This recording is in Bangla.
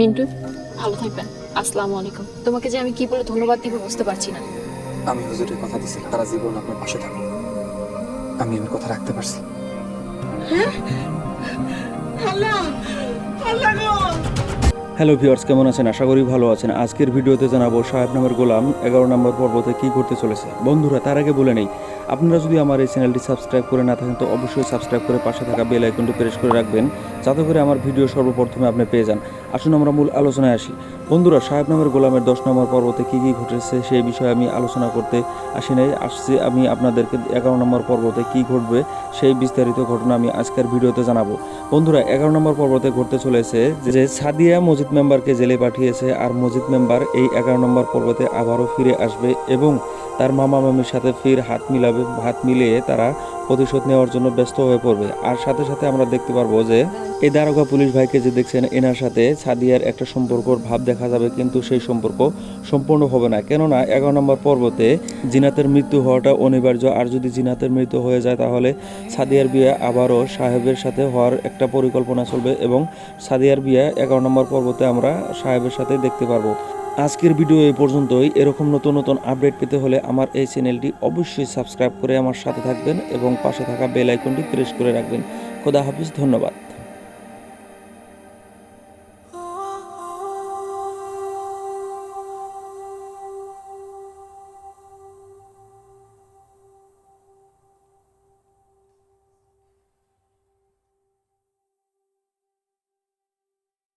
মিন্টু ভালো থাকবেন। আসসালামু আলাইকুম। তোমাকে যে আমি কি বলে ধন্যবাদ দিব বুঝতে পারছি না। আমি হুজুরের কথা দিছিলাম তারা জীবন আপনার পাশে থাকবে। আমি আমার কথা রাখতে পারছি হ্যালো ভিউয়ার্স কেমন আছেন? আশা করি ভালো আছেন। আজকের ভিডিওতে জানাব সাহেব নামের গোলাম এগারো নম্বর পর্বতে কি করতে চলেছে। বন্ধুরা তার আগে বলে নেই আপনারা যদি আমার এই চ্যানেলটি সাবস্ক্রাইব করে না থাকেন, তো অবশ্যই সাবস্ক্রাইব করে পাশে থাকা বেল আইকনটি প্রেস করে রাখবেন, যাতে করে আমার ভিডিও সর্বপ্রথমে আপনি পেয়ে যান। আসুন আমরা মূল আলোচনায় আসি। বন্ধুরা, সাহেব নামের গোলামের দশ নম্বর পর্বতে কী কী ঘটেছে সেই বিষয়ে আমি আলোচনা করতে আসি নাই। আসছি আমি আপনাদেরকে এগারো নম্বর পর্বতে কী ঘটবে সেই বিস্তারিত ঘটনা আমি আজকের ভিডিওতে জানাব। বন্ধুরা, এগারো নম্বর পর্বতে ঘটতে চলেছে যে সাদিয়া মজিদ মেম্বারকে জেলে পাঠিয়েছে আর মজিদ মেম্বার এই এগারো নম্বর পর্বতে আবারও ফিরে আসবে এবং তার মামা মামির সাথে ফির হাত মিলাবে। হাত মিলিয়ে তারা প্রতিশোধ নেওয়ার জন্য ব্যস্ত হয়ে পড়বে। আর সাথে সাথে আমরা দেখতে পারব যে, এই দারোগা পুলিশ ভাইকে যে দেখছেন, এনার সাথে সাদিয়ার একটা সম্পর্কর ভাব দেখা যাবে, কিন্তু সেই সম্পর্ক সম্পূর্ণ হবে না। কেননা, এগারো নম্বর পর্বতে জিনাতের মৃত্যু হওয়াটা অনিবার্য। আর যদি জিনাতের মৃত্যু হয়ে যায়, তাহলে সাদিয়ার বিয়ে আবারও সাহেবের সাথে হওয়ার একটা পরিকল্পনা চলবে এবং সাদিয়ার বিয়ে এগারো নম্বর পর্বতে আমরা সাহেবের সাথে দেখতে পারব। আজকের ভিডিও এই পর্যন্তই। এরকম নতুন নতুন আপডেট পেতে হলে আমার এই চ্যানেলটি অবশ্যই সাবস্ক্রাইব করে আমার সাথে থাকবেন এবং পাশে থাকা বেল আইকনটি প্রেস করে রাখবেন। খোদা হাফিজ, ধন্যবাদ।